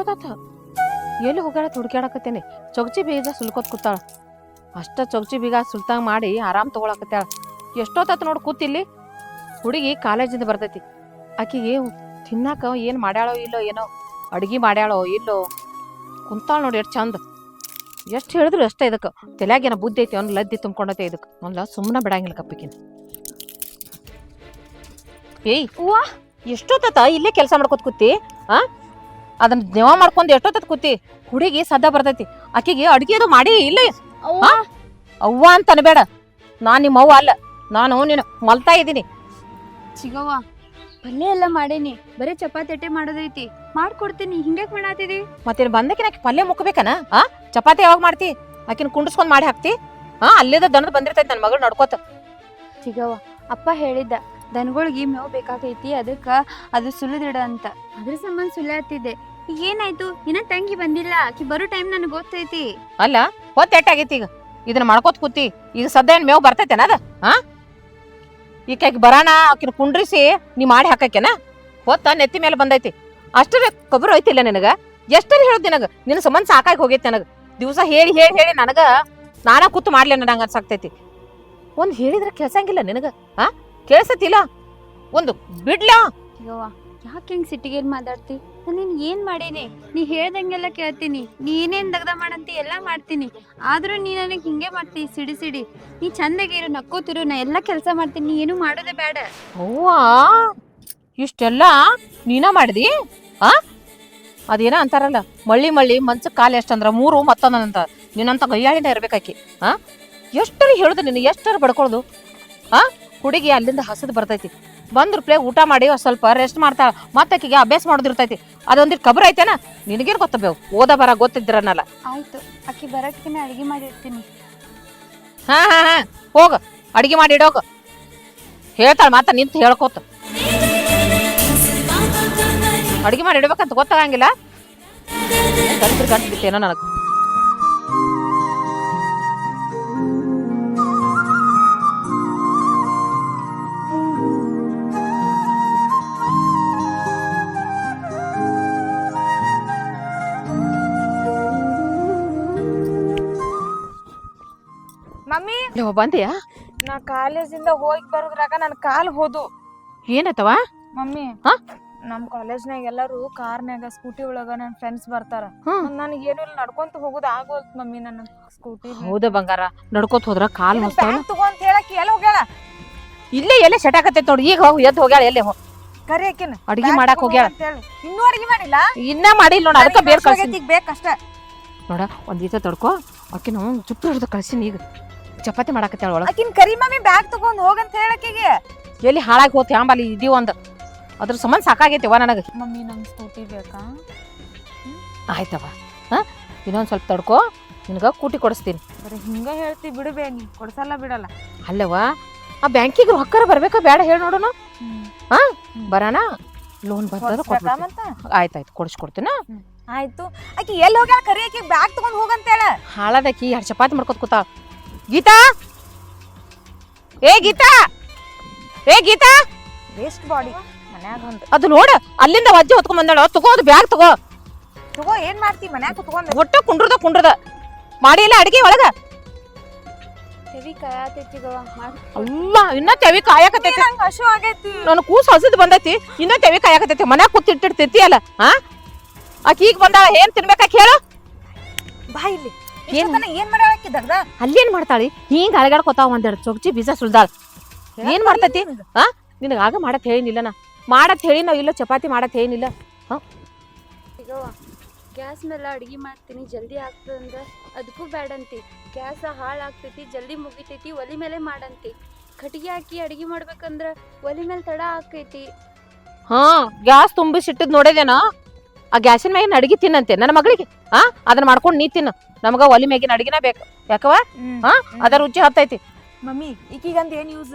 ಎಷ್ಟೋದಾತ ಎಲ್ಲಿ ಹೋಗ್ಯಾಳ ತುಡ್ಕ್ಯಾಡಕತ್ತೇನೆ ಚೊಗ್ಚಿ ಬೀಜ ಸುಲ್ಕೋತ್ ಕೂತಾಳ. ಅಷ್ಟ ಚೊಗ್ಚಿ ಬೀಗ ಸುಲ್ತಾಂಗ್ ಮಾಡಿ ಆರಾಮ್ ತಗೊಳಕತ್ತಾಳ. ಎಷ್ಟೊತ್ತ ನೋಡಿ ಕೂತಿಲ್ಲಿ? ಹುಡುಗಿ ಕಾಲೇಜಿಂದ ಬರ್ತೈತಿ. ಆಕಿಗೆ ತಿನ್ನಾಕ ಏನು ಮಾಡ್ಯಾಳೋ ಇಲ್ಲೋ ಏನೋ ಅಡ್ಗಿ ಮಾಡ್ಯಾಳೋ ಇಲ್ಲೋ ಕುಂತಾಳ ನೋಡಿ ಎಷ್ಟು ಚಂದ. ಎಷ್ಟು ಹೇಳಿದ್ರು ಅಷ್ಟೇ ಇದಕ್ಕೆ. ತಲೆಯಾಗೇನ ಬುದ್ಧಿ ಐತಿ ಅವ್ನು ಲದ್ದಿ ತುಂಬ್ಕೊಂಡೈತೆ ಇದಕ್ಕೆ. ಮೊದಲ ಸುಮ್ಮನೆ ಬಿಡಂಗಿಲ್ಲ ಕಪ್ಪಿಕಿನ. ಏಯ್ ಹೂವ? ಎಷ್ಟೊತ್ತ ಇಲ್ಲೇ ಕೆಲಸ ಮಾಡ್ಕೊತ ಕೂತಿ ಆ? ಅದನ್ನ ದೇವ ಮಾಡ್ಕೊಂಡು ಎಷ್ಟೊತ್ತ ಕೂತಿ? ಹುಡುಗಿ ಸದ್ದ ಬರ್ತೈತಿ. ಆಕಿಗೆ ಅಡ್ಗೆ ಅದು ಮಾಡಿ ಇಲ್ಲ. ಅವ್ವ. ಅಂತ ಅನ್ಬೇಡ. ನಾನ್ ನಿಮ್ಮ ಅವ್ವ ಅಲ್ಲ. ನಾನು ನೀನು ಮಲ್ತಾ ಇದ್ದೀನಿ. ಚಿಗವ್ವ ಪಲ್ಯ ಎಲ್ಲ ಮಾಡೇನಿ. ಬರೀ ಚಪಾತಿ ಅಟ್ಟೆ ಮಾಡೋದೈತಿ. ಮಾಡ್ಕೊಡ್ತೀನಿ. ಹಿಂಗೆ ಮಾಡಾತಿದಿ? ಮತ್ತೇನು ಬಂದಕಿನ ನಾಕಿ ಪಲ್ಯ ಮುಕ್ಕಬೇಕನ ಆ ಚಪಾತಿ ಯಾವಾಗ ಮಾಡ್ತಿ? ಆಕಿನ ಕುಂಡಿಸ್ಕೊಂಡ್ ಮಾಡಿ ಹಾಕ್ತಿ. ಹಾ? ಅಲ್ಲೇದ ದನದ ಬಂದಿರ್ತೈತಿ ನನ್ನ ಮಗಳು ನಡ್ಕೋತ. ಚಿಗವ್ವ ಅಪ್ಪ ಹೇಳಿದ್ದ ದನಗಳಿಗೆ ಮೇವು ಬೇಕಾಗೈತಿ. ಅದಕ್ಕ ಅದು ಸುಲಿದಿಡ ಅಂತ. ಅದ್ರ ಸಂಬಂಧ ಸುಳ್ಯಾತಿದ್ದೆ ಈಗ ಏನಾಯ್ತು? ಇನ್ನ ತಂಗಿ ಬಂದಿಲ್ಲ. ಆಕಿ ಬರೋ ಟೈಮ್ ನನಗೆ ಗೊತ್ತೈತಿ. ಅಲ್ಲ ಹೊತ್ತು ಎಟ್ಟಾಗೈತಿ ಈಗ? ಇದನ್ನ ಮಾಡ್ಕೋತ ಕೂತಿ. ಈಗ ಸದ್ಯ ಏನ್ ಮೇವು ಬರ್ತೈತೇನ ಅದ? ಹಾ ಈಕೆಗೆ ಬರಾಣ ಆಕಿನ ಕುಂಡ್ರಿಸಿ ನೀ ಮಾಡಿ ಹಾಕಕ್ಕೆನ? ಹೊತ್ತ ನೆತ್ತಿ ಮೇಲೆ ಬಂದೈತಿ. ಅಷ್ಟರ ಕೊಬ್ಬರು ಐತಿಲ್ಲ ನಿನಗ? ಎಷ್ಟರ ಹೇಳೋದು ನಿನಗ? ನಿನ್ನ ಸಂಬಂಧ ಸಾಕಾಗಿ ಹೋಗೈತಿ ನನಗ. ದಿವಸ ಹೇಳಿ ಹೇಳಿ ಹೇಳಿ ನನಗ ನಾನ ಕೂತು ಮಾಡ್ಲಿ ನಂಗೆ ಅನ್ಸಾಕ್ತೈತಿ ಒಂದು ಹೇಳಿದ್ರೆ ಕೆಲ್ಸಂಗಿಲ್ಲ ನಿನಗ? ಹಾ ಕೇಳ್ಸತಿಲ್ಲ? ಒಂದು ಬಿಡ್ಲಾ? ಯಾಕೆ ಹಿಂಗ್ ಸಿಟ್ಟಿಗೆ ಮಾತಾಡ್ತಿ? ನಾನು ಏನ್ ಮಾಡೀನಿ? ನೀ ಹೇಳ್ದಂಗೆಲ್ಲ ಕೇಳ್ತೀನಿ. ನೀ ಏನೇನ್ ದಗ್ದ ಮಾಡಂತಿ, ಎಲ್ಲ ಮಾಡ್ತೀನಿ. ಆದ್ರೂ ನೀ ನನಗೆ ಹಿಂಗೆ ಮಾಡ್ತಿ, ಸಿಡಿ ಸಿಡಿ. ನೀ ಚಂದಾಗಿರು ನಕ್ಕೋತಿರು, ನಾ ಎಲ್ಲ ಕೆಲಸ ಮಾಡ್ತೀನಿ, ನೀ ಏನು ಮಾಡೋದೇ ಬೇಡ. ಅವ್ವಾ? ಇಷ್ಟೆಲ್ಲ ನೀನ ಮಾಡಿದಿ? ಆ? ಅದೇನ ಅಂತಾರಲ್ಲ, ಮಳ್ಳಿ ಮಳ್ಳಿ ಮಂಚ ಕಾಲು ಎಷ್ಟಂದ್ರ, ಮೂರು ಮತ್ತೊಂದಂತ. ನಿನ್ನಂತ ಗಯ್ಯಾಳಿನ ಇರ್ಬೇಕಾಕಿ, ಆ? ಎಷ್ಟರ ಹೇಳುದು ನಿನ್ನ ಎಷ್ಟರ ಬಡ್ಕೊಳ್ದು? ಆ? ಹುಡುಗಿ ಅಲ್ಲಿಂದ ಹಸದ್ ಬರ್ತೈತಿ. ಬಂದ್ರ ಪ್ಲೇ ಊಟ ಮಾಡಿ ಒಂದ್ ಸ್ವಲ್ಪ ರೆಸ್ಟ್ ಮಾಡ್ತಾಳ ಮತ್ತೆ ಆಕಿಗೆ ಅಭ್ಯಾಸ ಮಾಡೋದಿರ್ತೈತಿ. ಅದೊಂದಿಟ್ಟು ಕಬ್ರ ಐತೇನ? ನಿನಗೇನ್ ಗೊತ್ತಬೇವು? ಓದ ಬರ ಗೊತ್ತಿದ್ರನಲ್ಲ. ಆಯ್ತು. ಅಕ್ಕಿ ಬರಕ್ಕಿನ ಅಡಿಗೆ ಮಾಡಿರ್ತೀನಿ. ಹಾ ಹಾ ಹಾ. ಹೋಗ. ಅಡಿಗೆ ಮಾಡಿ ಇಡೋಗ ಹೇಳ್ತಾಳ ಮಾತ ನಿಂತು ಹೇಳ್ಕೋತ. ಅಡಿಗೆ ಮಾಡಿ ಇಡ್ಬೇಕಂತ ಗೊತ್ತಾಗಂಗಿಲ್ಲ ಗಂಟು ಬಿತ್ತೇನೋ ನನಗೆ. ನೀವು ಬಂದಿಯಾ? ನಾ ಕಾಲೇಜಿಂದ ಹೋಗಿ ಬರೋದ್ರಾಗ ನನ್ನ ಕಾಲು ಹೋದು. ಏನತ್ತವ ಮಮ್ಮಿ ಹಾ? ನಮ್ಮ ಕಾಲೇಜ್ನಾಗ ಎಲ್ಲರೂ ಕಾರ್ನ್ಯಾಗ ಸ್ಕೂಟಿ ಒಳಗ ನನ್ನ ಫ್ರೆಂಡ್ಸ್ ಬರ್ತಾರ. ಹ್ಮ್. ನನಗೆ ಏನು ಇಲ್ಲ ನಡ್ಕೊಂತ ಹೋಗುದ ಆಗೋಲ್ತು ಮಮ್ಮಿ ನನ್ನ ಸ್ಕೂಟಿ. ಹೌದ ಬಂಗಾರ ನಡ್ಕೋತ ಹೋದ್ರ ಕಾಲ್ ತಗೋ ಅಂತ ಹೇಳಕ್ ಎಲ್ಲಿ ಹೋಗ್ಯಾಳ? ಇಲ್ಲೇ ಎಲ್ಲೇ ಸೆಟಾಕತ್ತೈತಿ ನೋಡಿ ಈಗ ಹೋಗಿ ಎದ್ದು ಹೋಗ್ಯಾಳ ಎಲ್ಲೇ ಹೋ ಕರಿ ಆಕಿನ. ಅಡಿಗೆ ಮಾಡಾಕ್ ತಗೋ ಹೋಗ್ಯಾಳ. ಅಂತ ಹೇಳು. ಇನ್ನೂ ಅಡಿಗೆ ಮಾಡಿಲ್ಲ? ಇನ್ನ ಮಾಡಿಲ್ಲ ನೋಡ ಅದಕ್ಕೆ ಬೇರೆ ಕಳ್ಸಿ ಬೇಕಷ್ಟ ನೋಡ ಒಂದ್ ಈತ ತಡ್ಕೋ ಆಕಿ ನಾವು ಚುಟ್ಟು ಹಿಡ್ದು ಕಳ್ಸಿನಿ ಈಗ. ಚಪಾತಿ ಮಾಡಾಕತ್ತಾಳ ಒಳಗೆ. ಆಕಿನ್ ಕರಿ ಮಮ್ಮಿ ಬ್ಯಾಗ್ ತಗೊಂಡ್ ಹೋಗಂತ ಹೇಳಕ್ಕಿಗೆ. ಎಲ್ಲಿ ಹಾಳಾಗಿ ಹೋತಿ ಯಾಂಬಲ್ಲಿ ಇದೀವ ಒಂದ್. ಅದ್ರ ಸಂಬಂಧ ಸಾಕಾಗೈತಿವ ನನಗೆ. ಮಮ್ಮಿ ಸ್ಕೂಟಿ ಬೇಕಾ? ಆಯ್ತವ ಹಾಂ? ಇನ್ನೊಂದು ಸ್ವಲ್ಪ ತಡ್ಕೋ. ನಿನಗೆ ಕೂಟಿ ಕೊಡಿಸ್ತೀನಿ. ಬರೀ ಹಿಂಗ ಹೇಳ್ತಿ ಬಿಡು ಬೇಗಿ ಕೊಡ್ಸಲ್ಲ ಬಿಡಲ್ಲ. ಅಲ್ಲವ ಆ ಬ್ಯಾಂಕಿಗೆ ರೊಕ್ಕರ ಬರ್ಬೇಕಾ ಬೇಡ ಹೇಳಿ ನೋಡೋಣ ಬರೋಣ ಲೋನ್ ಬರ್ತದ ಮತ್ತ? ಆಯ್ತಾಯ್ತು ಕೊಡಿಸ್ಕೊಡ್ತೀನ ಆಯ್ತು. ಆಕಿ ಎಲ್ಲಿ ಹೋಗ್ಯಾಳ ಕರಿ ಆಕಿ? ಬ್ಯಾಗ್ ತಗೊಂಡ್ ಹೋಗಂತ ಹೇಳ. ಹಾಳದಕ್ಕಿ ಎರಡು ಚಪಾತಿ ಮಾಡ್ಕೊತ ಕೂತಾಳ. ಗೀತಾ? ಏ ಗೀತಾ? ಏ ಗೀತಾ? ವೇಸ್ಟ್ ಬಾಡಿ ಮನ್ಯಾಗ ಒಂದು. ಅದು ನೋಡ ಅಲ್ಲಿಂದ ವಜ್ಜೆ ಹೊತ್ಕೊಂಡ್ ಬಂದಾಳ? ತಗೋ ಅದು ಬ್ಯಾಗ್ ತಗೋ. ತಗೋ ಏನ್ ಮಾಡ್ತಿ? ಮನ್ಯಾಗ ಕುತ್ಕೊಂಡ್. ಒಟ್ಟ ಕುಂಡ್ರದ ಕುಂಡ್ರದ. ಮಾಡಿ ಇಲ್ಲ ಅಡಿಗೆ ಒಳಗ. ತೆವಿ ಕಾಯತೈತಿಗವ ಅಲ್ಲ ಇನ್ನ ತೆವಿ ಕಾಯಕತ್ತೈತಿ. ನಂಗೆ ಹಶು ಆಗೈತಿ. ನನ್ನ ಕೂಸು ಹಸಿದ್ ಬಂದೈತಿ ಇನ್ನ ತೆವಿ ಕಾಯಕತ್ತೈತಿ. ಮನ್ಯಾಗ ಕೂತ್ ಇಟ್ಟಿರ್ತೈತಿ ಅಲ್ಲ ಹಾ ಆಕಿ ಈಗ ಬಂದಾಳ ಏನ್ ತಿನ್ಬೇಕಾ ಹೇಳು ಬಾ ಇಲ್ಲಿ. ಏನ್? ಇಷ್ಟೊತ್ತನ ಏನ್ ಅಲ್ಲೇನ್ ಮಾಡ್ತಾಳಿ? ಹಿಂಗ ಅಳಗಾಡ್ಕೊತಾವ ಒಂದೆರಡು ಚೊಕ್ಚಿ ಬೀಜ ಸುಳ್ದಾಳ ಏನ್ ಮಾಡ್ತತಿ? ಹಾ ನಿನಗ. ಆಗ ಮಾಡತ್ ಹೇಳಿನಿಲ್ಲ ನಾ. ಮಾಡತ್ ಹೇಳಿ ನಾವ್ ಇಲ್ಲ ಚಪಾತಿ ಮಾಡತ್ ಹೇಳಿನಿಲ್ಲ. ಚಿಗವ್ವ ಗ್ಯಾಸ್ ಮೇಲೆ ಅಡಿಗೆ ಮಾಡ್ತೀನಿ ಜಲ್ದಿ ಆಗ್ತದಂದ್ರ ಅದಕ್ಕೂ ಬ್ಯಾಡಂತಿ. ಗ್ಯಾಸ್ ಹಾಳಾಗ್ತೈತಿ ಜಲ್ದಿ ಮುಗಿತೈತಿ ಒಲಿ ಮೇಲೆ ಮಾಡಂತಿ. ಕಟ್ಟಿಗೆ ಹಾಕಿ ಅಡಿಗೆ ಮಾಡ್ಬೇಕಂದ್ರ ಒಲಿ ಮೇಲೆ ತಡ ಆಕೈತಿ ಹಾ ಗ್ಯಾಸ್ ತುಂಬಿಸಿಟ್ಟಿದ್ ನೋಡಿದೇನ ಆ ಗ್ಯಾಸಿನ ಮ್ಯಾಗಿನ ಅಡಿಗೆ ತಿನ್ನಂತೆ. ನನ್ನ ಮಗಳಿಗೆ. ಹಾ ಅದನ್ನ ಮಾಡ್ಕೊಂಡು ನೀ ತಿನ್ನು. ನಮಗ ಒಲಿ ಮ್ಯಾಗಿನ ಅಡಿಗೆನ ಬೇಕು. ಯಾಕವ ಹಾ? ಅದ ರುಚಿ ಹತ್ತೈತಿ. ಮಮ್ಮಿ ಈಕಿಗಂದ ಏನ್ ಯೂಸ್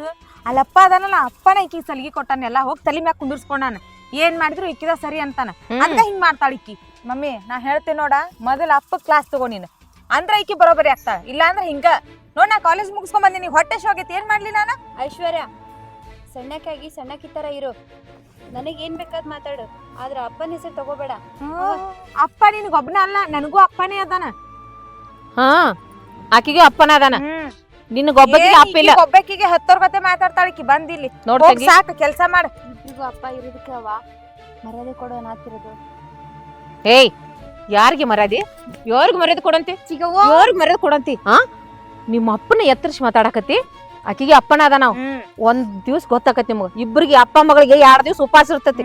ಅಲ್ಲಪ್ಪ ಅದಾನಲ್ಲ ಅಪ್ಪನ ಈಕಿ ಸಲಿಗೆ ಕೊಟ್ಟಾನೆಲ್ಲ ಹೋಗಿ ತಲೆ ಮ್ಯಾಗ ಕುಂದಿರ್ಸ್ಕೊಂಡಾನ. ಏನ್ ಮಾಡಿದ್ರು ಈಕಿದ ಸರಿ ಅಂತಾನ. ಅಂತ ಹಿಂಗ್ ಮಾಡ್ತಾಳ ಇಕ್ಕಿ ಮಮ್ಮಿ ನಾ ಹೇಳ್ತೀನಿ ನೋಡ ಮೊದಲ ಅಪ್ಪ ಕ್ಲಾಸ್ ತಗೋ ನೀನು. ಅಂದ್ರ ಈಕಿ ಬರೋಬರಿ ಆಗ್ತಾಳ. ಇಲ್ಲ ಅಂದ್ರ ಹಿಂಗ. ನೋಡ್ ನಾ ಕಾಲೇಜ್ ಮುಗಿಸ್ಕೊಂಡ್ ಬಂದಿನಿ. ಹೊಟ್ಟೆ ಶೋಗೈತಿ. ಏನ್ ಮಾಡ್ಲಿ ನಾನು? ಐಶ್ವರ್ಯ ಸಣ್ಣಕ್ಕಾಗಿ ಸಣ್ಣಕ್ಕಿ ತರ ಇರು. ನನಗ್ ಏನ್ ಬೇಕಾದ್ ಮಾತಾಡು. ಆದ್ರ ಅಪ್ಪನ ಹೆಸರು ತಗೋಬೇಡ. ಅಪ್ಪ ನಿನ್ ಒಬ್ಬನ ಅಲ್ಲ ನನಗೂ ಅಪ್ಪನೇ ಅದಾನ. ಹಾ ಆಕಿಗೆ ಅಪ್ಪನ ಅದಾನ. ನಿನಗೊಬ್ಬಕಿಗೆ ಅಪ್ಪ ಇಲ್ಲ ಒಬ್ಬಕಿಗೆ ಹತ್ತೋರ್ ಕತೆ ಮಾತಾಡ್ತಾಳಿಕಿ ಬಂದಿಲ್ಲಿ ಬಂದ ಇಲ್ಲಿ. ತಂಗಿ. ಸಾಕು ಕೆಲಸ ಮಾಡ. ಇಬ್ರಿಗೂ ಅಪ್ಪ ಇರೋದಕ್ಕೆ ಅವ ಮರ್ಯಾದೆ ಕೊಡೋ ನಾತಿರೋದು ಏಯ್ ಯಾರಿಗೆ ಮರ್ಯಾದೆ? ಯಾರಿಗೆ ಮರ್ಯಾದೆ ಕೊಡಂತಿ? ಚಿಗವ್ವ. ಯಾರಿಗೆ ಮರ್ಯಾದೆ ಕೊಡಂತಿ? ಹಾ? ನಿಮ್ಮ ಅಪ್ಪನ ಎತ್ತರಿಸಿ ಮಾತಾಡಕತ್ತಿ? ಆಕಿಗೆ ಅಪ್ಪನ ಅದ ನಾವು. ಒಂದ್ ದಿವ್ಸ ಗೊತ್ತಾಕತಿ ನಿಮ್ಗ. ಇಬ್ಬರಿಗೆ ಅಪ್ಪ ಮಗಳಿಗೆ ಎರಡ್ ದಿವ್ಸ ಉಪವಾಸ ಇರ್ತೈತಿ.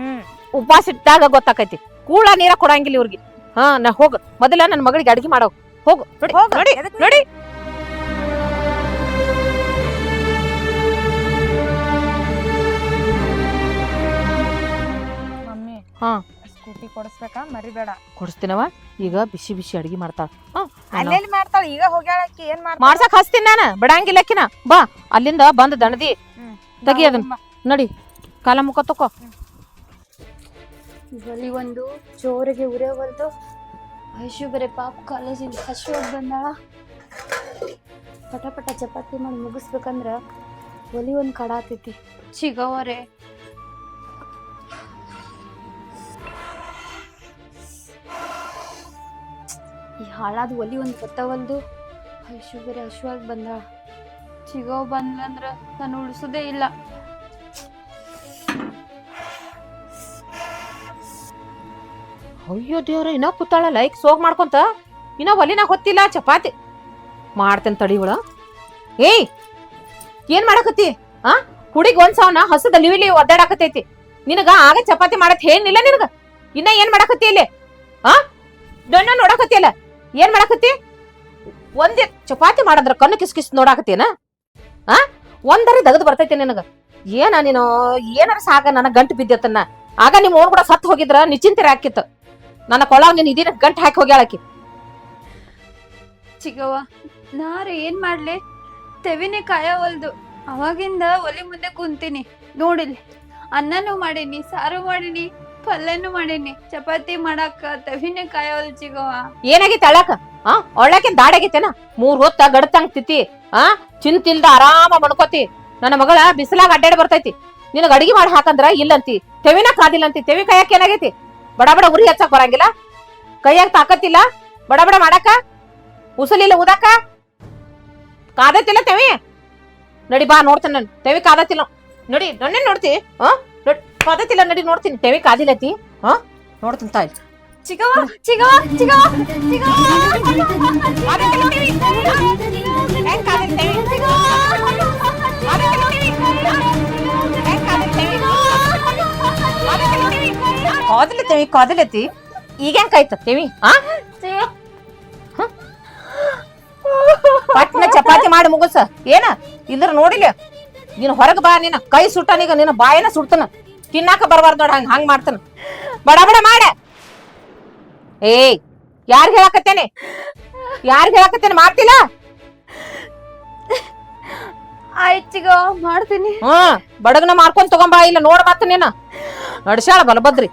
ಉಪವಾಸ ಇಟ್ಟಾಗ ಗೊತ್ತಾಕೈತಿ. ಕೂಳ ನೀರ ಕೊಡಂಗಿಲ್ಲ ಇವ್ರಿಗೆ. ಹಾ ನಾ ಹೋಗ. ಮೊದಲ ನನ್ನ ಮಗಳಿಗೆ ಅಡಿಗೆ ಮಾಡೋ ಹೋಗು. ನೋಡಿ ಹೋಗ್, ನೋಡಿ ಎದಕ್ ನೋಡಿ. ಮಮ್ಮಿ. ಹಾ. ಸ್ಕೂಟಿ ಕೊಡಿಸ್ಬೇಕಾ? ಮರಿಬೇಡ. ಕೊಡಿಸ್ತೀನವ ಈಗ ಬಿಸಿ ಬಿಸಿ ಅಡಿಗೆ ಮಾಡ್ತಾಳ. ಅಲ್ಲೆಲ್ಲಿ ಮಾಡ್ತಾಳ? ಈಗ ಹೋಗ್ಯಾಳಕ್ಕೆ ಏನ್ ಮಾಡ್ತಾಳ? ಮಾಡ್ಸಕ್ ಹಚ್ತೀನಿ ನಾನು. ಬಿಡಂಗಿಲ್ಲಕ್ಕಿನ. ಬಾ ಅಲ್ಲಿಂದ ಬಂದ್ ದಣದಿ. ತಗಿ ಅದನ್ನ. ನಡಿ ಕಾಲ ಮುಖ ತಕೋ. ಬಲಿ ಒಂದು ಜೋರಿಗೆ ಉರಿಯೋವಲ್ದು ಐಶು ಬರೆ ಪಾಪ ಕಾಲೇಜಿಂದ ಹಸುವಾಗಿ ಬಂದಾಳ. ಪಟ ಪಟ ಚಪಾತಿ ಮಾಡಿ ಮುಗಿಸ್ಬೇಕಂದ್ರ ಒಲಿ ಒಂದು ಕಡಾತೈತಿ ಚಿಗವರೆ ಈ ಹಾಳಾದ ಒಲಿ ಒಂದು ಗೊತ್ತವಲ್ದು ಹಶು ಬೇರೆ ಹಶುವಾಗಿ ಬಂದಾಳ ಚಿಗೋ ಬಂದ್ಲಂದ್ರ ನಾನು ಉಳಿಸೋದೇ ಇಲ್ಲ. ಅಯ್ಯೋ ದೇವ್ರ, ಇನ್ನ ಕೂತಾಳಲ್ಲ ಈಗ ಸೋಗ್ ಮಾಡ್ಕೊಂತ? ಇನ್ನ ಒಲಿನ ಹೊತ್ತಿಲ್ಲ, ಚಪಾತಿ. ಮಾಡ್ತೇನೆ ತಡಿಗಳ ಏಯ್, ಏನ್ ಮಾಡಕತ್ತಿ? ಆ? ಹುಡುಗಿ ಒಂದ್ ಸಾವನ ಹಸದ ಲಿವಿಲಿ ಒದ್ದಾಡಕತೈತಿ. ನಿನಗ ಆಗ ಚಪಾತಿ ಮಾಡತ್ ಏನಿಲ್ಲ ನಿನಗ? ಇನ್ನ ಏನ್ ಮಾಡಕತ್ತಿ ಇಲ್ಲಿ? ಆ? ದೊಣ್ಣ ನೋಡಕತ್ತಿ ಅಲ್ಲ? ಏನ್ ಮಾಡಾಕತ್ತಿ? ಒಂದೇ ಚಪಾತಿ ಮಾಡದ್ರ ಕಣ್ಣು ಕಿಸ್ ಕಿಸ್ ನೋಡಾಕತ್ತೇನ? ಆ? ಒಂದರಿ ದಗದ್ ಬರ್ತೈತಿ ನಿನಗ. ಏನ ನೀನು? ಏನಾರ ಸಾಕ ನನ್ನ ಗಂಟು ಬಿದ್ದತನ್ನ? ಆಗ ನಿಮ್ ಓನ್ ಕೂಡ ಸತ್ ಹೋಗಿದ್ರ ನಿಚಿಂತೆ ಹಾಕಿತ್ತು. ನನ್ನ ಕೊಳಾವ್ ನೀನ್ ಇದೀನ ಗಂಟು ಹಾಕಿ ಹೋಗ್ಯಾಳಕಿ ಚಿಗವ್ವ, ನಾರು ಏನ್ ಮಾಡ್ಲಿ? ತೆವಿನೇ ಕಾಯವಲ್ದು ಅವಾಗಿಂದ ಒಲಿ ಮುಂದೆ ಕುಂತೀನಿ. ನೋಡಿಲ್ಲಿ, ಅನ್ನನೂ ಮಾಡೀನಿ, ಸಾರು ಮಾಡೀನಿ. ಪಲ್ಯನೂ ಮಾಡೀನಿ. ಚಪಾತಿ ಮಾಡಾಕ ತವಿನ ಕಾಯೋಲ್ ಚಿಗವ್ವ ಏನಾಗೈತೆ ಅಳಕ ಆ? ಒಳ್ಳಾಕೆ ದಾಡಾಗೈತೆನ? ಮೂರ್ ಹೊತ್ತ ಗಡತಂಗ್ ತಿತಿ, ಆ? ಚಿಂತಿಲ್ದ ಆರಾಮ ಮಡ್ಕೋತಿ ನನ್ನ ಮಗಳ ಬಿಸಿಲಾಗ ಅಡ್ಡಾಡಿ ಬರ್ತೈತಿ. ನಿನಗ ಅಡಿಗೆ ಮಾಡಿ ಹಾಕಂದ್ರ ಇಲ್ಲಂತಿ. ತೆವಿನ ಕಾದಿಲ್ಲಂತಿ. ತೆವಿ ಕೈಯಾಕ ಏನಾಗೈತಿ? ಬಡ ಬಡ ಉರಿ ಹಚ್ಚಕ್ ಬರಂಗಿಲ್ಲ? ಕೈಯಾಗ ತಾಕತ್ತಿಲ್ಲ? ಬಡ ಬಡ ಮಾಡಾಕ? ಉಸಲಿಲ್ಲ ಉದಾಕ? ಕಾದತ್ತಿಲ್ಲ ತೆವಿ ನಡಿ ಬಾ ನೋಡ್ತೇನೆ ನಾನು. ತೆವಿ ಕಾದತ್ತಿಲ್ಲ. ನೋಡಿ ನನ್ನೇ ನೋಡ್ತಿ? ಆ? ನೋಡ್- ಕಾದತ್ತಿಲ್ಲ ನಡಿ, ನೋಡ್ತೀನಿ. ತೆವಿ ಕಾದಿಲ್ಲತಿ ಹಾ? ನೋಡ್ತೀನಿ, ತಾಯಿ. ಚಿಗವ ಚಿಗವ ಚಿಗವ ಚಿಗವ ಕಾದತ್ತಿಲ್ಲ ನೋಡಿವಿ. ಹೆಂಗ್ ಕಾದಿರ್ತೇವಿ? ಕಾದಲತ್ತೀವಿ ಕಾದಿಲತಿ ಈಗ ಹೆಂಗ್ ಕಾಯ್ತತ್ತೀವಿ ಆ? ಹಾ ಪಟ್ನ ಚಪಾತಿ ಮಾಡಿ ಮುಗುಸ. ಏನ? ಇದ್ರ ನೋಡಿಲ್ಲ. ನೀನು ಹೊರಗೆ ಬಾ, ನಿನ್ನ ಕೈ ಸುಟ್ಟನೀಗ ನಿನ್ನ ಬಾಯನ ಸುಡ್ತಾನ. ತಿನ್ನಾಕ ಬರಬಾರ್ದು ನೋಡ ಹಂಗ ಹಂಗ ಮಾಡ್ತಾನ. ಬಡ ಬಡ ಮಾಡ. ಏಯ್ ಯಾರ್ ಹೇಳಕತ್ತೇನೆ? ಯಾರ್ ಹೇಳಕತ್ತೇನೆ? ಮಾಡ್ತಿಲ್ಲ ಆಯ್ತಿಗ ಮಾಡ್ತೀನಿ. ಹ್ಮ್ ಬಡಗನ ಮಾರ್ಕೊಂಡ್ ತಗೊಂಬಾ ಇಲ್ಲ ನೋಡ್ ಮತ್ತ ನೀನ. ನಡ್ಸ್ಯಾಳ ಬಲಬದ್ರಿ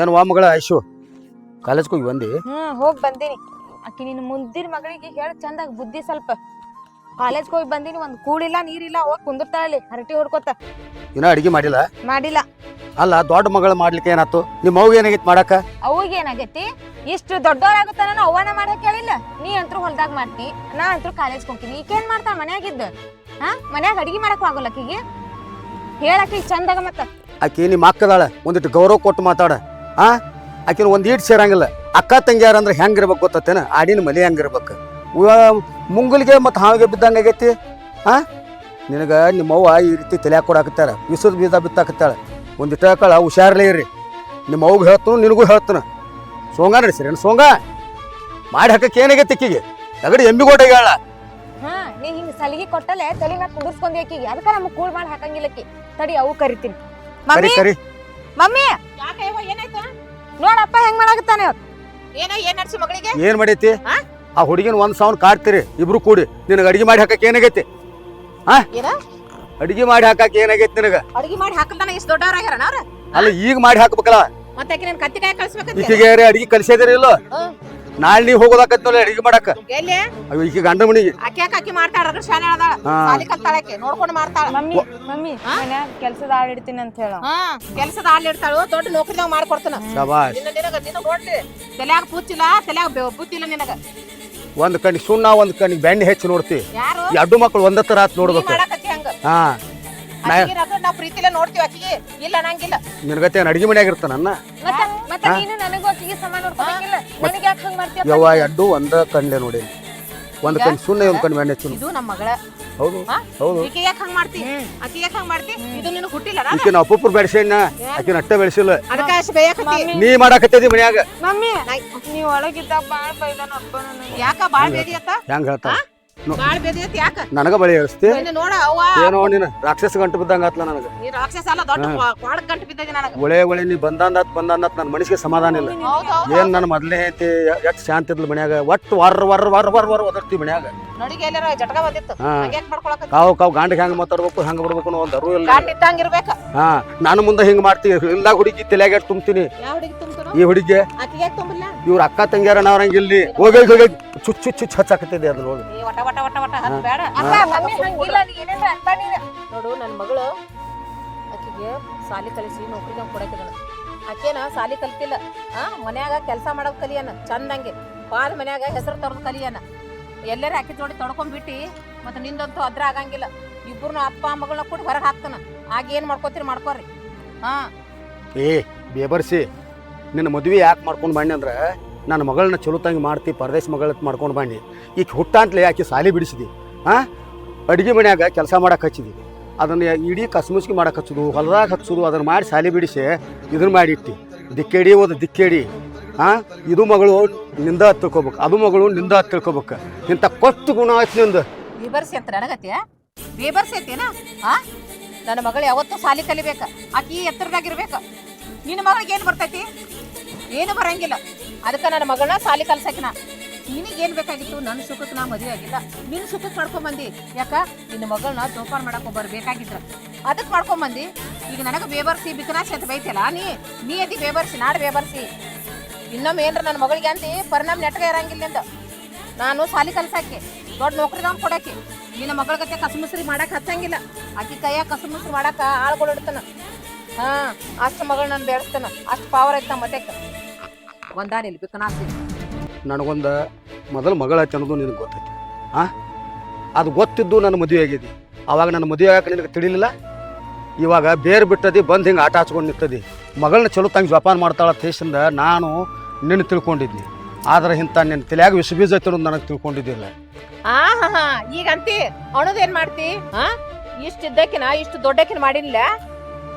ಏನು ವಾ ಮಗಳ ಐಶು? ಕಾಲೇಜ್ಗೆ ಹೋಗಿ ಬಂದಿ? ಹ್ಮ್ ಹೋಗಿ ಬಂದೀನಿ. ಆಕಿ ನಿನ್ನ ಮುಂದಿನ ಮಗಳಿಗೆ ಹೇಳ ಚಂದಾಗ ಬುದ್ಧಿ ಸ್ವಲ್ಪ. ಕಾಲೇಜ್ಗೆ ಹೋಗಿ ಬಂದೀನಿ ಒಂದು ಕೂಳಿಲ್ಲ ನೀರಿಲ್ಲ ಕುಂದಿರ್ತಾ ಇಲ್ಲಿ ಹರಟಿ ಹೊಡ್ಕೊತ. ಇನ್ನೂ ಅಡಿಗೆ ಮಾಡಿಲ್ಲ? ಮಾಡಿಲ್ಲ. ಅಲ್ಲ ದೊಡ್ಡ ಮಗಳು ಮಾಡ್ಲಿಕ್ಕೆ ಏನಾಯ್ತು? ನಿಮ್ಮ ಅವ್ಗೆ ಏನಾಗೈತಿ ಮಾಡಕ್ಕ ಅವಾಗ ಏನಾಗೈತಿ? ಇಷ್ಟು ನಾನು ಅವನ ಮಾಡಕ್ ಹೇಳಿಲ್ಲ? ನೀ ಅಂತೂ ಹೊಲ್ದಾಗ ಮಾಡ್ತಿ ನಾ ಅಂತೂ ಕಾಲೇಜ್ ಹೋಗ್ತೀನಿ. ಈಕೇನ್ ಮಾಡ್ತಾಳ ಮನ್ಯಾಗಿದ್ದ? ಹಾ ಮನ್ಯಾಗ ಅಡಿಗೆ ಮಾಡಕ್ ಆಗೋಲ್ಲ ಅಕ್ಕಿಗೆ ಹೇಳಕ್ಕೆ ಚಂದಾಗ ಮತ್ತ. ಅಕ್ಕಿ ನಿಮ್ಮ ಅಕ್ಕದಾಳ ಒಂದಿಟ್ಟು ಗೌರವ ಕೊಟ್ಟು ಮಾತಾಡ. ಆ? ಆಕಿನ ಒಂದ್ ಈಟ್ ಸೇರಂಗಿಲ್ಲ. ಅಕ್ಕ ತಂಗಿಯಾರ ಅಂದ್ರೆ ಹೆಂಗಿರ್ಬೇಕು ಗೊತ್ತೇನ ಆಡಿನ ಮಲಿ ಹೆಂಗಿರ್ಬೇಕು? ಮುಂಗುಲಿಗೆ ಮತ್ತು ಹಾವಿಗೆ ಬಿದ್ದಂಗೆ ಆಗೈತಿ? ಆ? ನಿನಗ ನಿಮ್ಮವ್ವ ಈ ರೀತಿ ತಲೆ ಕೊಡಾಕತ್ತಾರ. ವಿಸದ ಬೀಜ ಬಿತ್ತಾಕತ್ತಾಳೆ. ಒಂದು ಹಾಕಳ ಹುಷಾರ್ಲೇ ಇರ್ರಿ. ನಿಮ್ಮ ಅವ್ಗೆ ಹೇಳ್ತನು ನಿನಗೂ ಹೇಳ್ತನ. ಸೋಂಗ ನಡೆಸಿರಿ ಸೋಂಗ? ಮಾಡಿ ಹಾಕಕ್ಕೆ ಏನಾಗೈತಿ ಆಕಿಗೆ? ಅಗಡಿ ಎಮ್ಮಿ ಗೋಟೆ ಹೇಳ ಹಾ ನೀ ಹಿಂಗ್ ಸಲಿಗೆ ಕೊಟ್ಟಲೆ ತಲೆ ನಾ ಕುಂದಿರ್ಸ್ಕೊಂಡಿ ಅಕ್ಕಿಗೆ ಅದಕ್ಕ ನಮ್ಗ್ ಕೂಳ್ ಮಾಡಿ ಹಾಕಂಗಿಲ್ಲಕ್ಕಿ ತಡಿ ಅವು ಕರಿತೀನಿ. ಕರಿ ಮಮ್ಮಿ ಕರಿ. ಮಮ್ಮಿ? ನೋಡಪ್ಪ ಹೆಂಗ್ ಮಾಡಾಕತ್ತಾನೆ ಅವ್ರು ಏನೋ ಏನ್ ನಡ್ಸಿ ಮಗಳಿಗೆ? ಏನ್ ಮಾಡೈತಿ? ಆ? ಆ ಹುಡುಗಿನ ಒಂದ್ ಸಾವಿರ ಕಾಡ್ತೀರಿ ಇಬ್ರು ಕೂಡಿ. ನಿನಗ ಅಡಿಗೆ ಮಾಡಿ ಹಾಕಕ್ ಏನಾಗೈತಿ? ಏನ? ಅಡಿಗೆ ಮಾಡಿ ಹಾಕಕ್ ಏನಾಗೈತಿ ನಿನಗ? ಅಡಿಗೆ ಮಾಡಿ ಹಾಕಲ್ದಾನ ಇಷ್ಟು ದೊಡ್ಡವರಾಗ್ಯಾರ ಅವ್ರ? ಅಲ್ಲ ಈಗ ಮಾಡಿ ಹಾಕ್ಬೇಕಲ್ಲ? ಮತ್ತೆ ಆಕಿ ನನ್ ಕತ್ತಿ ಕಾಯಿ ಕಳ್ಸ್ಬೇಕಂತ ಈಕಿಗೆ ಅಡಿಗೆ ಕಲ್ಸಿದಿರಿ ಇಲ್ಲ? ನಾಳೆ ನೀ ಹೋಗೋದಾಕತ್ನಲ್ಲ ಅಡಿಗೆ ಮಾಡಕ ಎಲ್ಲಿ? ಅಯ್ಯೋ ಈಗ ಗಂಡ ಮನಿಗೆ. ಅಕ್ಕಿ ಯಾಕೆ ಅಕ್ಕಿ ಮಾಡ್ತಾಳ ಅದ್ರ ಶಾನೆ ಅದಾಳ ಹಾ. ಸಾಲಿ ಕಲ್ತಾಳಕ್ಕೆ ನೋಡ್ಕೊಂಡು ಮಾಡ್ತಾಳ. ಮಮ್ಮಿ ಮಮ್ಮಿ ಮನ್ಯಾಗ ಕೆಲ್ಸದ ಆಳ್ ಇಡ್ತೀನಿ ಅಂತ ಹೇಳ. ಹಾ ಕೆಲ್ಸದ ಆಲ್ ಇಡ್ತಾಳು. ದೊಡ್ಡ ನೌಕರಿದಾಗ ಮಾಡ್ಕೊಡ್ತಾನ. ಶಬಾಷ್. ನಿನ್ನ ನಿನಗ ನಿನಗ ನೋಡ್ಲಿ. ತಲ್ಯಾಗ ಪೂಚಿಲ್ಲ ತಲ್ಯಾಗ ಬುದ್ಧಿಲ್ಲ ನಿನಗ. ಒಂದ್ ಕಣ್ಣಿಗೆ ಸುಣ್ಣ ಒಂದ್ ಕಣ್ಣಿಗೆ ಬೆಣ್ಣೆ ಹೆಚ್ಚು ನೋಡ್ತಿ. ಯಾರು? ಈ ಅಡ್ಡು ಮಕ್ಕಳು ಒಂದೇ ಆತ್ ನೀ ನೋಡ್ಬೇಕು ಮಾಡಾಕತ್ತಿ ಹಂಗ. ಹಾ. ರಗಡ್ ನಾವ್ ಪ್ರೀತಿಲೆ ನೋಡ್ತೀವಿ ಆಕಿಗೆ ಇಲ್ಲ ನಂಗಿಲ್ಲ. ನಿನಗತ್ತೆ ಅಡಿಗೆ ಮನ್ಯಾಗ ಇರ್ತಾನನ್ನ ಮತ್ತೆ ಮತ್ತೆ ನೀನು ನನಗೂ ಆಕಿಗೆ ಸಮಾನ ನೋಡ್ಕೊಬೇಕಿಲ್ಲ ನನಗೆ ಯಾಕೆ ಹಂಗ್ ಮಾಡ್ತೀಯ ಯವ್ವ ಅಡ್ಡು ಒಂದ ಕಣ್ಲೆ ನೋಡಿ. ಒಂದ್ ಕಣ್ ಸುಣ್ಣ ಒಂದ್ ಕಣ್ ಬೆಣ್ಣೆ ಚುನ್ ಇದು ನಮ್ಮ ಮಗಳ. ಹೌದು ಹೌದು. ಈಕೆ ಯಾಕೆ ಹಂಗ್ ಮಾಡ್ತಿ? ಆಕಿ ಯಾಕೆ ಹಂಗ್ ಮಾಡ್ತಿ? ಇದು ನಿನಗ್ ಹುಟ್ಟಿಲ್ಲ ಈಕೆ ನಾವು ಅಪ್ಪುಪ್ರು ಬೆಳೆಸೇನ ಆಕಿನ ಅಟ್ಟ ಬೆಳೆಸಿಲ್ಲ. ಅದಕ್ಕೆ ಅಷ್ಟು ಬೇಯಕತ್ತಿ ನೀ ಮಾಡಾಕತ್ತಿದಿ ಮನ್ಯಾಗ. ಮಮ್ಮಿ. ನೀವ್ ಒಳಗಿದ್ದಾಗ ಬಾಳ್ ಬೈದಾನ ಅಪ್ಪ ನನಗೆ ಯಾಕ ಬಾಳ್ ಬೇದಿಯತ್ತ ಹೆಂಗ್ ಹೇಳ್ತಾ ಬಾಳ್ ಬೇದಿಯತ್ ಯಾಕ? ನನಗ ಬಳಿ ಹೇಳಿಸ್ತಿ. ನೀನು ನೋಡ ಅವ್ವ. ಏನೋ ನೀನು ರಾಕ್ಷಸ ಗಂಟು ಬಿದ್ದಂಗ ಆತ್ಲ ನನಗ. ನೀ ರಾಕ್ಷಸ ಅಲ್ಲ ದೊಡ್ಡ ಗಂಟು ಬಿದ್ದದಿ ನನಗ. ನೀ ಬಂದ ಬಂದಂದತ್ ನನ್ನ ಮನಸ್ಸಿಗೆ ಸಮಾಧಾನ ಇಲ್ಲ. ಹೌದು ಹೌದು ಏನ್ ನನ್ನ ಮೊದಲೇ ಐತಿ ಎಷ್ಟ್ ಶಾಂತಿ ಇದ್ಲು ಮನ್ಯಾಗ ಒಟ್ಟು ವರ್ ವರ್ ವರ್ ವರ್ ವರ್ ಒದರ್ತಿ ಮನ್ಯಾಗ. ನಡಿಗೆ ಎಲ್ಲಾರ ಜಟಕ ಬಂದಿತ್ತು. ಹಾ. ಹಂಗ್ಯಾಕ್ ಮಾಡ್ಕೊಳಕ ಕಾವು ಕಾವು ಗಾಂಡಿಗೆ ಹೆಂಗ್ ಮಾತಾಡ್ಬೇಕು ಹೆಂಗ್ ಬಿಡ್ಬೇಕು ಅನ್ನೋ ಒಂದ್ ಅರು ಇಲ್ಲ ಗಾಂಡ್ ಇದ್ದಂಗ ಇರ್ಬೇಕ. ಹಾ ನಾನು ಮುಂದೆ ಹಿಂಗ್ ಮಾಡ್ತಿ ಇಲ್ಲ ಹುಡುಗಿ ತಲೆಯಾಗ ಎಷ್ಟ್ ತುಂಬ್ತೀನಿ. ಯಾವ ಹುಡುಗಿ ತುಂಬ್ತಾನು? ಈ ಹುಡುಗಿ ಆಕಿಗೆ ಯಾಕೆ ತುಂಬಿಲ್ಲ ಇವ್ರ ಅಕ್ಕ ತಂಗಿಯಾರ ನಾವ್ರಂಗಿಲ್ಲಿ ಹೋಗಿ ಹೋಗಿ ಚುಚ್ ಚುಚ್ ಚುಚ್ ಹಚ್ಚಾಕತ್ತಿದೆ ಅದ್ರ ಹೋಗಿ ನೀ ವಟ ವಟ ವಟ ಹತ್ ಬೇಡ. ಅಪ್ಪ ಮಮ್ಮಿ ಹಂಗಿಲ್ಲ ನೀ ಏನೇನ್ರ ಅನ್ಬಾಡಿ ನೀನು. ನೋಡು ನನ್ನ ಮಗಳು ಆಕಿಗೆ ಸಾಲಿ ಕಲಿಸಿ ನೌಕರಿಗೆ ಕೊಡಕಿದಳು ಆಕೇನ ಸಾಲಿ ಕಲ್ತಿಲ್ಲ. ಆ ಮನ್ಯಾಗ ಕೆಲಸ ಮಾಡೋದ್ ಕಲಿಯನ ಚಂದಂಗೆ. ಪಾಲ್ ಮನ್ಯಾಗ ಹೆಸರು ತರದ್ ಕಲಿಯನ. ಎಲ್ಲರ ಆಕಿ ಜೋಡಿ ತೊಡ್ಕೊಂಡ್ಬಿಟ್ಟು ಮತ್ತೆ ನಿಂದಂತೂ ಅದ್ರ ಆಗಂಗಿಲ್ಲ. ಇಬ್ಬರನ್ನ ಅಪ್ಪ ಮಗಳನ್ನ ಕೊಟ್ಟು ಹೊರಗೆ ಹಾಕ್ತಾನ. ಆಗ ಏನು ಮಾಡ್ಕೋತೀರಿ ಮಾಡ್ಕೋರಿ. ಹಾ. ಏ ಬೇಬರ್ಸಿ ನಿನ್ನ ಮದುವೆ ಯಾಕೆ ಮಾಡ್ಕೊಂಡು ಬಣ್ಣಿ ಅಂದ್ರೆ ನನ್ನ ಮಗಳನ್ನ ಚಲೋತಂಗೆ ಮಾಡ್ತಿ, ಪರದೇಶ ಮಗಳ ಮಾಡ್ಕೊಂಡು ಬನ್ನಿ ಈಗ ಹುಟ್ಟ ಅಂತಲೇ ಆಕೆ ಸಾಲಿ ಬಿಡಿಸಿದಿ. ಹಾಂ ಅಡುಗೆ ಮನ್ಯಾಗ ಕೆಲಸ ಮಾಡಕ್ಕೆ ಹಚ್ಚಿದಿ. ಅದನ್ನು ಇಡೀ ಕಸ್ಮುಸ್ಕಿ ಮಾಡಕ್ಕೆ ಹಚ್ಚೋದು, ಹೊಲದಾಗ ಹಚ್ಚೋದು, ಅದನ್ನು ಮಾಡಿ ಸಾಲಿ ಬಿಡಿಸಿ ಇದನ್ನ ಮಾಡಿಟ್ಟು ದಿಕ್ಕೇಡಿ ಓದು ದಿಕ್ಕೇಡಿ. ಹಾಂ ಇದು ಮಗಳು ನಿಂದ ತಿಳ್ಕೊಬೇಕು, ಅದು ಮಗಳು ನಿಂದ ತಿಳ್ಕೊಬೇಕು. ಇಂಥ ಕೊಟ್ಟು ಗುಣ ಆಯ್ತು ನಿಂದು. ಅಂತ ನನ್ನ ಮಗಳು ಯಾವತ್ತೂ ಸಾಲಿ ಕಲಿಬೇಕು, ಆಕಿ ಎತ್ತರದಾಗಿರ್ಬೇಕು ನಿನ್ನ ಮಗಳಿಗೆ ಏನು ಬರ್ತೈತಿ? ಏನು ಬರಂಗಿಲ್ಲ. ಅದಕ್ಕೆ ನನ್ನ ಮಗಳನ್ನ ಸಾಲಿ ಕಲ್ಸಕಿನ ನಿನಗೆ ಏನು ಬೇಕಾಗಿತ್ತು? ನನ್ನ ಸುಖಕ್ಕೆ ನಾ ಮದುವೆ ಆಗಿಲ್ಲ. ನಿನ್ನ ಸುಖಕ್ಕೆ ಮಾಡ್ಕೊಂಬಂದಿ. ಯಾಕೆ? ನಿನ್ನ ಮಗಳನ್ನ ಜೋಪಾನ ಮಾಡಕ್ ಒಬ್ಬರು ಬೇಕಾಗಿದ್ರ. ಅದಕ್ಕೆ ಮಾಡ್ಕೊಂಬಂದು. ಬಂದಿ ಈಗ ನನಗೆ ಬೇಬರ್ಸಿ ಬಿಕನಾಸಿ ಅಂತ ಬೈತಿಲ್ಲ ನೀ ನೀ ಅದಿ ಬೇಬರ್ಸಿ, ನಾಡು ಬೇಬರ್ಸಿ. ಇನ್ನೊಮ್ಮೆ ಏನ್ರ ನನ್ನ ಮಗಳಿಗೆ ಅಂತ ಪರಿಣಾಮ ನೆಟ್ಗ ಇರಂಗಿಲ್ಲ ಅಂತ ನಾನು ಸಾಲಿ ಕಲ್ಸಾಕೆ, ದೊಡ್ಡ ನೌಕರಿ ನಾವು ಕೊಡಕ್ಕೆ ನಿನ್ನ ಮಗಳ ಕತೆ ಕಸಮುಸ್ರಿ ಮಾಡಕ್ ಹತ್ತಂಗಿಲ್ಲ. ಆಕೆ ಕೈಯ ಕಸಮುಸ್ರಿ ಮಾಡಕ್ಕೆ ಆಳ್ಗಳು ಇಡ್ತಾನ. ಹಾ, ಅಷ್ಟು ಮಗಳು ನಾನು ಬೆಳೆಸ್ತಾನ ಅಷ್ಟು ಪವರ್ ಐತೆ ಮತ್ತೆಕ್ಕ ಒಂದಾನಿಲ್ಲ ಬಿಕನಾಸಿ ನನಗೊಂದು ಮೊದಲು ಮಗಳ ಐತೆ ಅನ್ನೋದು ನಿನಗೆ ಗೊತ್ತೈತಿ. ಆ? ಅದು ಗೊತ್ತಿದ್ದು ನನ್ನ ಮದುವೆ ಆಗಿದೆ. ಅವಾಗ ನನ್ನ ಮದುವೆ ಆಗಕ್ಕೆ ನಿನಗೆ ತಿಳಿಲಿಲ್ಲ? ಇವಾಗ ಬೇರೆ ಬಿಟ್ಟದಿ ಬಂದು ಹಿಂಗೆ ಆಟ ಹಚ್ಕೊಂಡು ನಿಂತದಿ. ಮಗಳನ್ನ ಚಲೋ ತಂಗೆ ಜೋಪಾನ ಮಾಡ್ತಾಳ ತೇಸಿಂದ ನಾನು ನಿನ್ನ ತಿಳ್ಕೊಂಡಿದ್ನಿ. ಆದ್ರೆ ಇಂಥ ನಿನ್ನ ತಲೆಯಾಗ ವಿಷ ಬೀಜ ಐತೆ ಅನ್ನೋದು ನನಗೆ ತಿಳ್ಕೊಂಡಿದ್ದಿಲ್ಲ. ಆ ಹಾ ಹಾ ಈಗ ಅಂತಿ ಅಣುದೇನ್ ಮಾಡ್ತಿ? ಹಾ ಇಷ್ಟ ಇದ್ದಕ್ಕಿನ ಇಷ್ಟು ದೊಡ್ಡಕ್ಕಿನ ಮಾಡಿಲ್ಲ?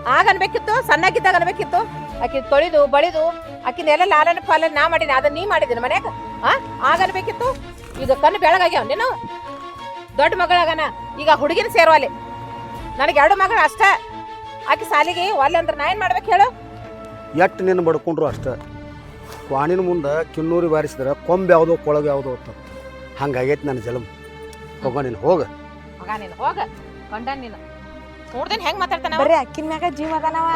ಆಗ ಅನ್ಬೇಕಿತ್ತು ಸಣ್ಣಗಿದ್ದಾಗ ಅನ್ಬೇಕಿತ್ತು? ಆಕಿ ತೊಳೆದು ಬಳಿದು ಆಕಿನ ಎಲ್ಲ ಲಾಲನೆ ಪಾಲನೆ ನಾ ಮಾಡಿನಿ ಅದನ್ನ ನೀ ಮಾಡಿದಿನ ಮನ್ಯಾಗ? ಆ? ಆಗ ಅನ್ಬೇಕಿತ್ತು ಈಗ ಕಣ್ಣು ಬೆಳಗಾಗ್ಯಾವ ನೀನು? ದೊಡ್ಡ ಮಗಳಾಗನ ಈಗ ಹುಡುಗಿನ ಸೇರುವಲ್ಲಿ ನನಗೆ ಎರಡು ಮಗಳು ಅಷ್ಟ. ಆಕಿ ಸಾಲಿಗೆ ಒಲ್ಲೆ ಅಂದ್ರೆ ನಾ ಏನು ಮಾಡ್ಬೇಕು ಹೇಳು? ಎಟ್ಟು ನಿನ್ನ ಬಡ್ಕೊಂಡ್ರು ಅಷ್ಟೇ. ಕ್ವಾಣಿನ ಮುಂದೆ ಕಿನ್ನೂರಿ ಬಾರಿಸಿದ್ರೆ ಕೊಂಬೆ ಯಾವುದೋ ಕೊಳಗೆ ಯಾವುದೋ ಅಂತ. ಹಂಗಾಗೈತಿ ನನ್ನ ಜಲಮ್ ಹೋಗ ನೀನು ಹೋಗ. ಮಗ ನೀನು ಹೋಗ. ಗಂಡ ನೀನು. ನೋಡ್ದೇನ್ ಹೆಂಗ್ ಮಾತಾಡ್ತಾನೆ ಬರೀ ಅಕ್ಕಿನ ಮ್ಯಾಗ ಜೀವ ಅದಾನವ.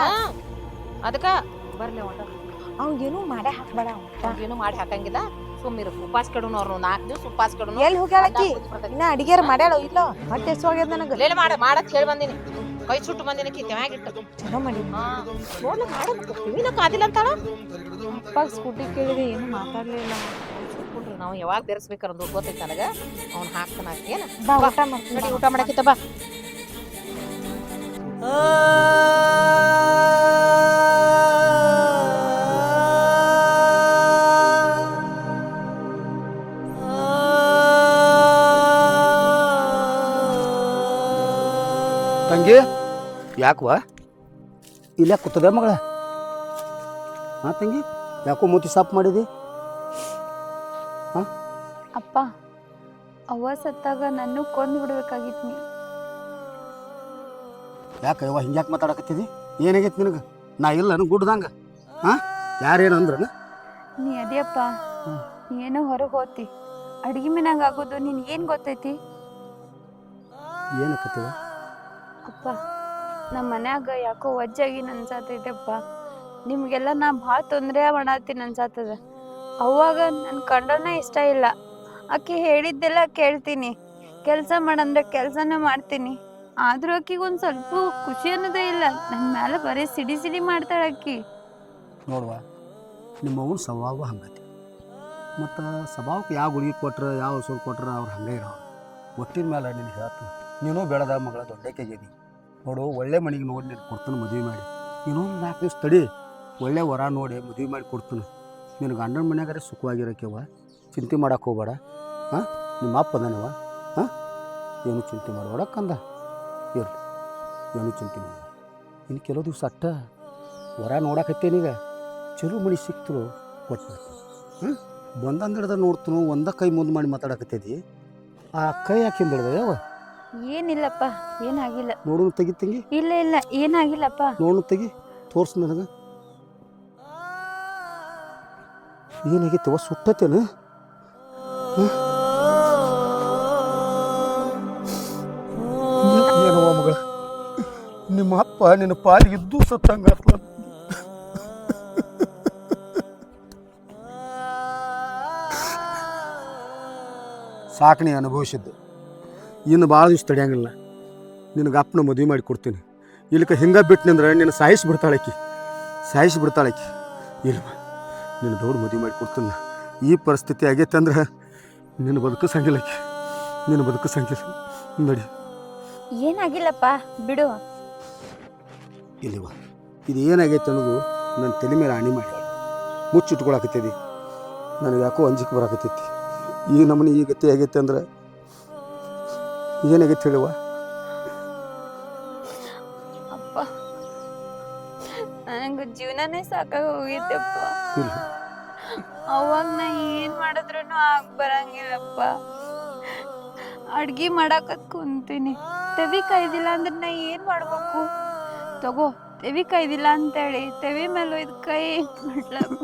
ಅದಕ್ಕ ಬರ್ಲಿ ಒಟ್ಟ ಅವ್ನಿಗೇನು ಮಾಡಿ ಮಾಡೇ ಹಾಕ್ಬೇಡ. ಏನು ಮಾಡಿ ಹಾಕಂಗಿಲ್ಲ. ಸುಮ್ಮಿರು ಉಪಾಸ ಕೆಡೋನು ಅವ್ರು ನಾಲ್ಕು ದಿವಸ ಉಪಾಸ ಕೆಡೋನು. ಎಲ್ಲಿ ಹೋಗ್ಯಾಳ ಅಕ್ಕಿ? ಇನ್ನ ಅಡಿಗೆರ ಮಾಡ್ಯಾಳ ಇಲ್ಲ? ಹೊಟ್ಟೆ ಹೋಗ್ಯದ ನನಗ? ಲೇಲ್ ಮಾಡ ಮಾಡತ್ ಹೇಳಿ ಬಂದಿನಿ. ಕೈ ಸುಟ್ಟು ಬಂದಿನಿ ಕಿ ತೆವಾಗಿಟ್ಟು ಚಲೋ ಮಾಡಿ. ಫೋನ್ ಮಾಡ ಕಿವಿನ ಕಾದಿಲ್ಲ ಅಂತಾಳ? ಅಪ್ಪ ಸ್ಕೂಟಿ ಕೇಳಿದೆ ಏನು ಮಾತಾಡ್ಲಿಲ್ಲ ನಾವು ಯಾವಾಗ ಬೆರೆಸ್ಬೇಕನ್ನೋದು ಗೊತ್ತೈತೆ ನನಗ. ಅವ್ನು ಹಾಕ್ತಾನ ಏನು? ಬಾ. ಊಟ ಮಾಡ್ತೀನಿ ನಡಿ ಊಟ ಮಾಡಕ್ಕಿತ್ತ ಬಾ. ತಂಗಿ ಯಾಕವ ಇಲ್ಲೇ ಕೂತದ ಮಗಳ? ಹಾ ತಂಗಿ? ಯಾಕೋ ಮೂತಿ ಸಾಪ್ ಮಾಡಿದಿ? ಅಪ್ಪ ಅವ್ವ ಸತ್ತಾಗ ನನ್ನ ಕೊಂದು ಬಿಡ್ಬೇಕಾಗಿತ್ತು ನೀ. ಯಾಕೆ ಯವ್ವ ಹಿಂಗ್ಯಾಕೆ ಮಾತಾಡಕತ್ತಿದಿ? ಏನಾಗೈತಿ ನಿನಗೆ? ನಾ ಇಲ್ಲ ಗುಡ್ದಂಗ. ಹಾ? ಯಾರೇನು ಅಂದ್ರನ? ನೀ ಅದೇಪ್ಪ ಏನೋ ಹೊರಗೆ ಹೋತಿ. ಅಡ್ಗೆ ಮನ್ಯಾಗ ಆಗೋದು ನಿನ್ ಏನು ಗೊತ್ತೈತಿ? ಏನಕ್ಕತ್ತೀವ ಅಪ್ಪ ನಮ್ಮ ಮನ್ಯಾಗ ಯಾಕೋ ವಜ್ಜಾಗಿ ಅನ್ಸಾತೈತಪ್ಪ ನಿಮಗೆಲ್ಲ ನಾ ಭಾಳ ತೊಂದರೆ ಮಾಡತ್ತೀನಿ ಅನ್ಸಾತದ ಅವಾಗ ನನ್ನ ಕಂಡನ ಇಷ್ಟ ಇಲ್ಲ. ಆಕೆ ಹೇಳಿದ್ದೆಲ್ಲ ಕೇಳ್ತೀನಿ. ಕೆಲಸ ಮಾಡಂದ್ರೆ ಕೆಲಸನೇ ಮಾಡ್ತೀನಿ. ಆದ್ರೂ ಆಕಿಗೆ ಒಂದು ಸ್ವಲ್ಪ ಖುಷಿ ಅನ್ನೋದೇ ಇಲ್ಲ. ನನ್ನ ಮೇಲೆ ಬರೀ ಸಿಡಿ ಸಿಡಿ ಮಾಡ್ತಾಳೆ ಅಕ್ಕಿ ನೋಡುವ, ನಿಮ್ಮ ಅವ್ನ ಸ್ವಭಾವ ಹಂಗತಿ. ಮತ್ತು ಸ್ವಭಾವಕ್ಕೆ ಯಾವ ಗುಳಿಗೆ ಕೊಟ್ರೆ, ಯಾವ ಔಷಧ ಕೊಟ್ರೆ ಅವ್ರು ಹಂಗೆ ಇರೋ ಒಟ್ಟಿನ ಮೇಲೆ ನಿನಗೆ ಹೇಳ್ತು ನೀನು ಬೆಳೆದ ಮಗಳ ದೊಡ್ಡಕ್ಕಾಗಿದಿ ನೋಡು, ಒಳ್ಳೆ ಮನೆಗೆ ನೋಡಿ ನೀನು ಕೊಡ್ತಾನೆ ಮದುವೆ ಮಾಡಿ. ನೀನು ನಾಲ್ಕು ದಿವಸ ತಡಿ, ಒಳ್ಳೆ ವರ ನೋಡಿ ಮದುವೆ ಮಾಡಿ ಕೊಡ್ತಾನೆ. ನಿನ್ನ ಗಂಡನ ಮನ್ಯಾಗಾರೆ ಸುಖವಾಗಿರೋಕ್ಕೆವ ಚಿಂತೆ ಮಾಡೋಕೆ ಹೋಗ್ಬೇಡ. ಹಾಂ? ನಿಮ್ಮ ಅಪ್ಪ ಅದಾನವ ಹಾಂ? ಏನು ಚಿಂತೆ ಮಾಡಬೇಡ ಕಂದ ಇರಲಿ, ಏನು ಚಿಂತೆ ಮಾಡ ಇನ್ನು ಕೆಲವು ದಿವಸ ಅಟ್ಟ ವರ ನೋಡಕತ್ತೇನೀಗ ಚಲೋ ಮಣಿ ಸಿಕ್ತರು ಕೊಟ್ಟು ಹ್ಞೂ ಬಂದಂದು ಹಿಡ್ದ ನೋಡ್ತನು, ಒಂದ ಕೈ ಮುಂದೆ ಮಾಡಿ ಮಾತಾಡಕತ್ತೈತಿ ಆ ಕೈ ಯಾಕೆ ಹಿಂದಿಡ್ದ ಯಾವ ಏನಿಲ್ಲಪ್ಪ ಏನಾಗಿಲ್ಲ. ನೋಡು ತೆಗಿ ತಂಗಿ. ಇಲ್ಲ ಇಲ್ಲ ಏನಾಗಿಲ್ಲಪ್ಪ. ನೋಡು ತೆಗಿ ತೋರ್ಸು ನನಗೆ. ಏನಾಗಿತ್ತು ಸುಟ್ಟತೇನು? ಮಗಳ? ನಿಮ್ಮ ಅಪ್ಪ ನಿನ್ನ ಪಾಲಿಗೆ ಇದ್ದು ಸತ್ತಂಗ ಸಾಕಣೆ ಅನುಭವಿಸಿದ್ದು. ಇನ್ನು ಭಾಳ ದಿವ್ಸ ತಡೆಯಂಗಿಲ್ಲ. ನಿನಗೆ ಅಪ್ಪನ ಮದುವೆ ಮಾಡಿ ಕೊಡ್ತೀನಿ. ಇಲ್ಲಕ ಹಿಂಗೆ ಬಿಟ್ಟನಂದ್ರೆ ನಿನ್ನ ಸಾಯಿಸಿ ಬಿಡ್ತಾಳಕಿ ಸಾಯಿಸಿ ಬಿಡ್ತಾಳಕಿ ಇಲ್ವ ನಿನ್ನ ದೊಡ್ಡ ಮದುವೆ ಮಾಡಿ ಕೊಡ್ತೀನಿ. ಈ ಪರಿಸ್ಥಿತಿ ಆಗೈತೆ ಅಂದ್ರೆ ನಿನ್ನ ಬದುಕು ಸಂಗಿಲ್ಲಕಿ ನಿನ್ನ ಬದುಕು ಸಂಗಿಲ್ಲ ನಡಿ. ಏನಾಗಿಲ್ಲಪ್ಪ ಬಿಡು. ಇಲ್ಲಿವ ಇದು ಏನಾಗೈತೆ ಅನ್ನೋದು ನನ್ನ ತಲೆ ಮೇಲೆ ಹಣಿ ಮಾಡಿ ಮುಚ್ಚಿಟ್ಕೊಳಕತ್ತೈತಿ ನನಗೆ ಯಾಕೋ ಅಂಜಿಕೆ ಬರಾಕತ್ತೈತಿ. ಈ ನಮ್ಮನೆ ಈ ಗತಿ ಆಗೈತೆ ಅಂದ್ರೆ ಏನಾಗೈತೆ ಹೇಳುವ? ಅಪ್ಪ ನನಗೆ ಜೀವನನೇ ಸಾಕಾಗಿ ಹೋಗಿದ್ದೆಪ್ಪ. ಅವಾಗ ನಾ ಏನ್ ಮಾಡಿದ್ರು ಆಗ್ ಬರಂಗಿಲ್ಲಪ್ಪ. ಅಡ್ಗಿ ಮಾಡಾಕತ್ ಕುಂತೀನಿ. ತೆವಿ ಕಾಯ್ದಿಲ್ಲ ಅಂದ್ರೆ ನಾ ಏನ್ ಮಾಡ್ಬೇಕು? ತಗೋ ತೆವಿ ಕಾಯ್ದಿಲ್ಲ ಅಂತೇಳಿ. ತೆವಿ ಮೇಲೆ ಒಯ್ದು ಕೈ ಮಾಡ್ಲಪ್ಪ